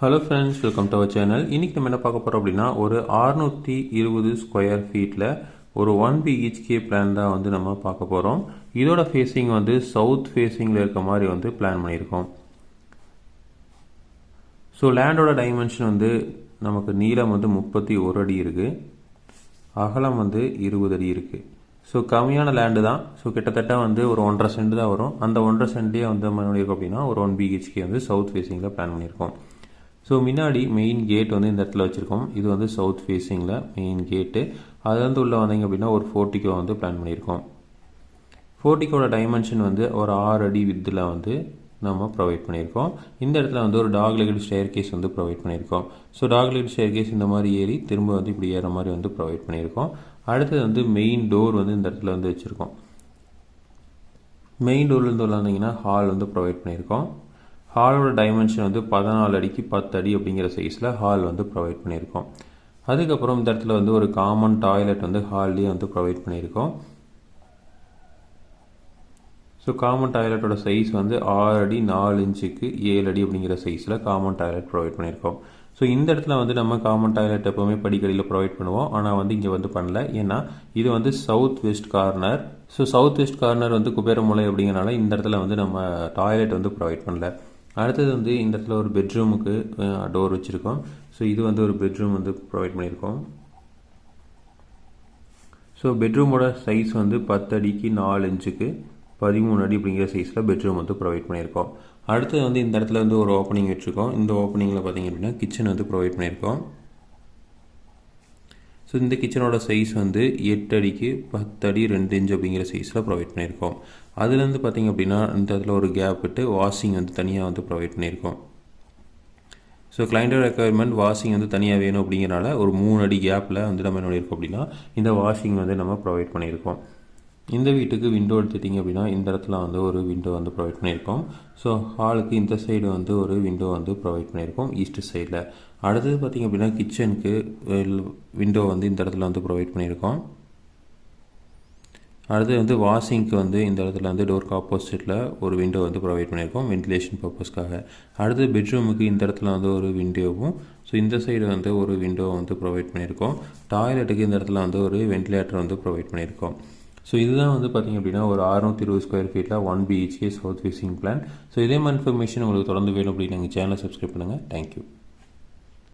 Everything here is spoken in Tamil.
Hello friends welcome to our channel இன்றைக்கி நம்ம என்ன பார்க்க போகிறோம் அப்படின்னா ஒரு அறுநூற்றி இருபது ஸ்கொயர் ஃபீட்டில் ஒரு ஒன் பிஹெச்கே பிளான் தான் வந்து நம்ம பார்க்க போகிறோம் இதோட ஃபேஸிங் வந்து சவுத் ஃபேஸிங்கில் இருக்க மாதிரி வந்து பிளான் பண்ணியிருக்கோம். ஸோ லேண்டோட டைமென்ஷன் வந்து நமக்கு நீளம் வந்து முப்பத்தி ஒரு அடி இருக்குது அகலம் வந்து இருபது அடி இருக்குது ஸோ கம்மியான லேண்டு தான். ஸோ கிட்டத்தட்ட வந்து ஒரு ஒன்றரை சென்ட் தான் வரும். அந்த ஒன்றரை சென்ட்லேயே வந்து நம்ம பண்ணியிருக்கோம் அப்படின்னா ஒரு ஒன் பிஹெச்கே வந்து சவுத் ஃபேஸிங்கில் பிளான் பண்ணியிருக்கோம். ஸோ முன்னாடி மெயின் கேட் வந்து இந்த இடத்துல வச்சுருக்கோம். இது வந்து சவுத் ஃபேஸிங்கில் மெயின் கேட்டு அதுலேருந்து உள்ளே வந்தீங்க அப்படின்னா ஒரு ஃபோர்ட்டிக்கோ வந்து பிளான் பண்ணியிருக்கோம். ஃபோர்ட்டிக்கோட டைமென்ஷன் வந்து ஒரு ஆறு அடி வித்தில் வந்து நம்ம ப்ரொவைட் பண்ணியிருக்கோம். இந்த இடத்துல வந்து ஒரு டாக் லெகட் ஸ்டேர் கேஸ் வந்து ப்ரொவைட் பண்ணியிருக்கோம். So dog legged staircase இந்த மாதிரி ஏறி திரும்ப வந்து இப்படி ஏற மாதிரி வந்து ப்ரொவைட் பண்ணியிருக்கோம். அடுத்தது வந்து மெயின் டோர் வந்து இந்த இடத்துல வந்து வச்சுருக்கோம். மெயின் டோர்லேருந்து விளாண்டிங்கன்னா ஹால் வந்து ப்ரொவைட் பண்ணியிருக்கோம். ஹாலோட டைமென்ஷன் வந்து பதினாலு அடிக்கு பத்து அடி அப்படிங்கிற சைஸில் ஹால் வந்து ப்ரொவைட் பண்ணியிருக்கோம். அதுக்கப்புறம் இந்த இடத்துல வந்து ஒரு காமன் டாய்லெட் வந்து ஹால்லேயே வந்து ப்ரொவைட் பண்ணியிருக்கோம். ஸோ காமன் டாய்லெட்டோட சைஸ் வந்து ஆறு அடி நாலு இன்ச்சுக்கு ஏழு அடி அப்படிங்கிற சைஸில் காமன் டாய்லெட் ப்ரொவைட் பண்ணியிருக்கோம். ஸோ இந்த இடத்துல வந்து நம்ம காமன் டாய்லெட் எப்போவுமே படிக்கடியில் ப்ரொவைட் பண்ணுவோம். ஆனால் வந்து இங்கே வந்து பண்ணல. ஏன்னா இது வந்து south west corner so south west corner வந்து குபேரமுலை அப்படிங்கிறனால இந்த இடத்துல வந்து நம்ம டாய்லெட் வந்து ப்ரொவைட் பண்ணல. அடுத்தது வந்து இந்த இடத்துல ஒரு பெட்ரூமுக்கு டோர் வச்சுருக்கோம். ஸோ இது வந்து ஒரு பெட்ரூம் வந்து ப்ரொவைட் பண்ணியிருக்கோம். ஸோ பெட்ரூமோட சைஸ் வந்து பத்து அடிக்கு நாலு இன்ச்சுக்கு பதிமூணு அடி அப்படிங்கிற சைஸில் பெட்ரூம் வந்து ப்ரொவைட் பண்ணியிருக்கோம். அடுத்தது வந்து இந்த இடத்துல வந்து ஒரு ஓப்பனிங் வச்சுருக்கோம். இந்த ஓப்பனிங்கில் பார்த்தீங்க அப்படின்னா கிச்சன் வந்து ப்ரொவைட் பண்ணியிருக்கோம். ஸோ இந்த கிச்சனோட சைஸ் வந்து எட்டு அடிக்கு பத்து அடி ரெண்டு இன்ச் அப்படிங்கிற சைஸில் ப்ரொவைட் பண்ணியிருக்கோம். அதுலேருந்து பார்த்திங்க அப்படின்னா இந்த இடத்துல ஒரு கேப் விட்டு வாஷிங் வந்து தனியாக வந்து ப்ரொவைட் பண்ணியிருக்கோம். ஸோ கிளைண்டோட ரெக்குயர்மெண்ட் வாஷிங் வந்து தனியாக வேணும் அப்படிங்கிறனால ஒரு மூணு அடி கேப்பில் வந்து நம்ம என்ன பண்ணியிருக்கோம் அப்படின்னா இந்த வாஷிங் வந்து நம்ம ப்ரொவைட் பண்ணியிருக்கோம். இந்த வீட்டுக்கு விண்டோ எடுத்துட்டிங்க அப்படின்னா இந்த இடத்துல வந்து ஒரு விண்டோ வந்து ப்ரொவைட் பண்ணியிருக்கோம். ஸோ ஹாலுக்கு இந்த சைடு வந்து ஒரு விண்டோ வந்து ப்ரொவைட் பண்ணியிருக்கோம் ஈஸ்ட் சைடில் அடுத்தது பார்த்திங்க அப்படின்னா கிச்சனுக்கு விண்டோ வந்து இந்த இடத்துல வந்து ப்ரொவைட் பண்ணியிருக்கோம். அடுத்து வந்து வாஷிங்க்கு வந்து இந்த இடத்துல வந்து டோருக்கு ஆப்போசிட்டில் ஒரு விண்டோ வந்து ப்ரொவைட் பண்ணியிருக்கோம் வென்டிலேஷன் பர்பஸ்க்காக அடுத்து பெட்ரூமுக்கு இந்த இடத்துல வந்து ஒரு விண்டோவும் ஸோ இந்த சைடு வந்து ஒரு விண்டோ வந்து ப்ரொவைட் பண்ணியிருக்கோம். டாய்லெட்டுக்கு இந்த இடத்துல வந்து ஒரு வென்டிலேட்டர் வந்து ப்ரொவைட் பண்ணியிருக்கோம். ஸோ இதுதான் வந்து பார்த்திங்க அப்படின்னா ஒரு அறுநூத்தி இருபது ஸ்கொயர் ஃபீட்டில் one BHK south facing plan so இதே மாதிரி இன்ஃபர்மேஷன் உங்களுக்கு தொடர்ந்து வேணும் அப்படின்னு எங்கள் சேனலை சப்ஸ்கிரைப் பண்ணுங்கள் தேங்க்யூ